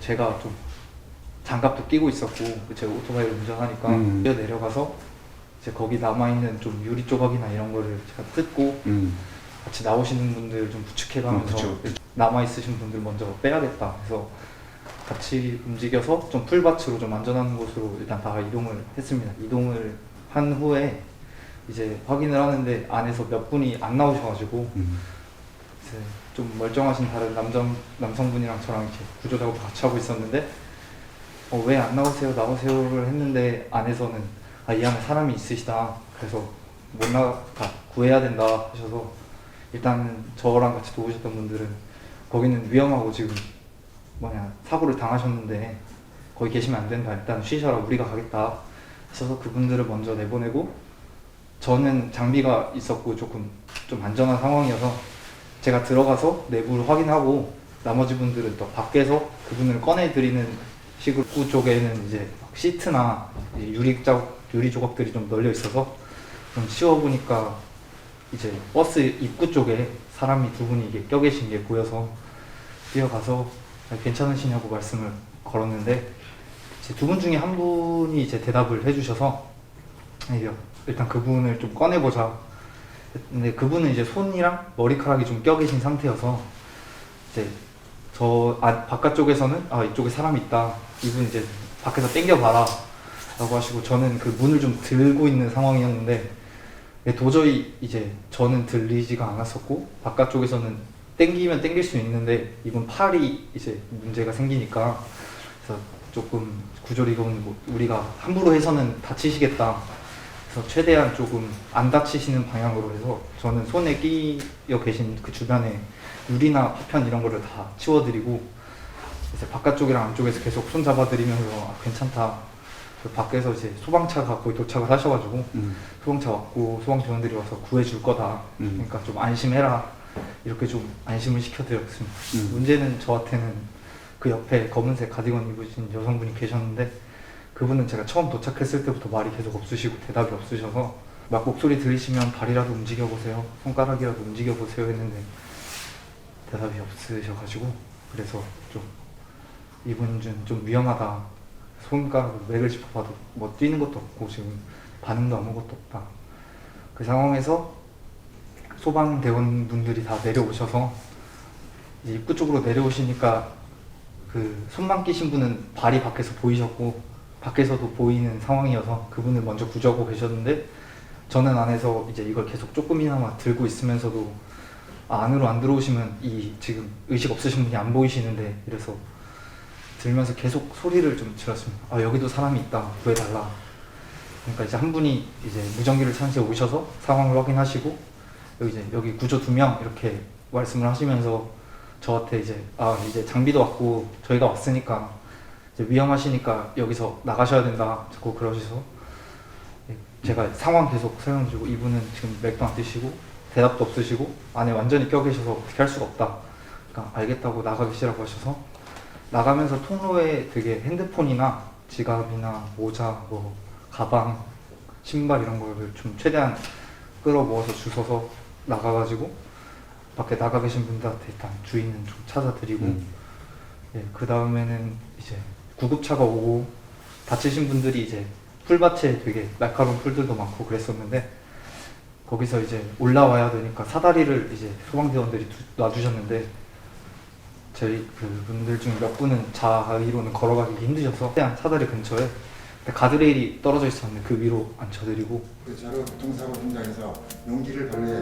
제가 좀 장갑도 끼고 있었고 그 제가 오토바이를 운전하니까 음. 뛰어 내려가서 이제 거기 남아 있는 좀 유리 조각이나 이런 거를 제가 뜯고 음. 같이 나오시는 분들 좀 부축해가면서 어, 그쵸. 남아 있으신 분들 먼저 빼야겠다 해서 같이 움직여서 좀 풀밭으로 좀 안전한 곳으로 일단 다 이동을 했습니다. 이동을 한 후에 이제 확인을 하는데 안에서 몇 분이 안 나오셔가지고 음. 좀 멀쩡하신 다른 남성 남성분이랑 저랑 이렇게 구조 작업 같이 하고 있었는데 어, 왜 안 나오세요? 나오세요를 했는데 안에서는 아, 이 안에 사람이 있으시다. 그래서 못 나가 구해야 된다 하셔서 일단 저랑 같이 도우셨던 분들은 거기는 위험하고 지금 뭐냐 사고를 당하셨는데 거기 계시면 안 된다. 일단 쉬셔라. 우리가 가겠다. 하셔서 그분들을 먼저 내보내고 저는 장비가 있었고 조금 좀 안전한 상황이어서 제가 들어가서 내부를 확인하고 나머지 분들은 또 밖에서 그분을 꺼내드리는 식으로 입구 쪽에는 이제 시트나 유리 자 유리 조각들이 좀 널려 있어서 좀 치워 보니까 이제 버스 입구 쪽에 사람이 두 분이 껴 계신 게 보여서 뛰어가서 아, 괜찮으시냐고 말씀을 걸었는데 두 분 중에 한 분이 이제 대답을 해주셔서 일단 그분을 좀 꺼내보자. 근데 그분은 이제 손이랑 머리카락이 좀 껴 계신 상태여서 이제 저 아, 바깥쪽에서는 아 이쪽에 사람이 있다. 이분 이제 밖에서 땡겨봐라. 라고 하시고 저는 그 문을 좀 들고 있는 상황이었는데 예, 도저히 이제 저는 들리지가 않았었고 바깥쪽에서는 땡기면 땡길 수 있는데 이분 팔이 이제 문제가 생기니까 그래서 조금 구조리 이건 뭐 우리가 함부로 해서는 다치시겠다 그래서 최대한 조금 안 다치시는 방향으로 해서 저는 손에 끼어 계신 그 주변에 유리나 파편 이런 거를 다 치워드리고 이제 바깥쪽이랑 안쪽에서 계속 손 잡아드리면서 아, 괜찮다 그 밖에서 이제 소방차가 거의 도착을 하셔가지고 음. 소방차 왔고 소방대원들이 와서 구해줄 거다. 음. 그러니까 좀 안심해라. 이렇게 좀 안심을 시켜드렸습니다. 음. 문제는 저한테는 그 옆에 검은색 가디건 입으신 여성분이 계셨는데 그분은 제가 처음 도착했을 때부터 말이 계속 없으시고 대답이 없으셔서 막 목소리 들리시면 발이라도 움직여 보세요. 손가락이라도 움직여 보세요 했는데 대답이 없으셔가지고 그래서 좀 이분 좀, 좀 위험하다. 손가락으로 맥을 짚어봐도 뭐 뛰는 것도 없고 지금 반응도 아무것도 없다. 그 상황에서 소방대원 분들이 다 내려오셔서 입구 쪽으로 내려오시니까 그 손만 끼신 분은 발이 밖에서 보이셨고 밖에서도 보이는 상황이어서 그분을 먼저 구조하고 계셨는데 저는 안에서 이제 이걸 계속 조금이나마 들고 있으면서도 아, 안으로 안 들어오시면 이 지금 의식 없으신 분이 안 보이시는데 이래서 들면서 계속 소리를 좀 질렀습니다. 아 여기도 사람이 있다 구해달라. 그러니까 이제 한 분이 이제 무전기를 찬스에 오셔서 상황을 확인하시고 여기 이제 여기 구조 두 명 이렇게 말씀을 하시면서 저한테 이제 아 이제 장비도 왔고 저희가 왔으니까 위험하시니까 여기서 나가셔야 된다 자꾸 그러셔서 예, 제가 상황 계속 설명드리고 이분은 지금 맥도 안 뜨시고 대답도 없으시고 안에 완전히 껴 계셔서 어떻게 할 수가 없다. 그러니까 알겠다고 나가 계시라고 하셔서 나가면서 통로에 되게 핸드폰이나 지갑이나 모자, 뭐 가방, 신발 이런 거를 좀 최대한 끌어 모아서 주워서 나가가지고 밖에 나가 계신 분들한테 일단 주인은 좀 찾아드리고 음. 예, 그 다음에는 이제 구급차가 오고 다치신 분들이 이제 풀밭에 되게 날카로운 풀들도 많고 그랬었는데 거기서 이제 올라와야 되니까 사다리를 이제 소방대원들이 두- 놔주셨는데 저희 그 분들 중에 몇 분은 자의로는 걸어가기 힘드셔서 그냥 사다리 근처에 가드레일이 떨어져 있었는데 그 위로 앉혀드리고 그 자료 교통사고 현장에서 용기를 발휘해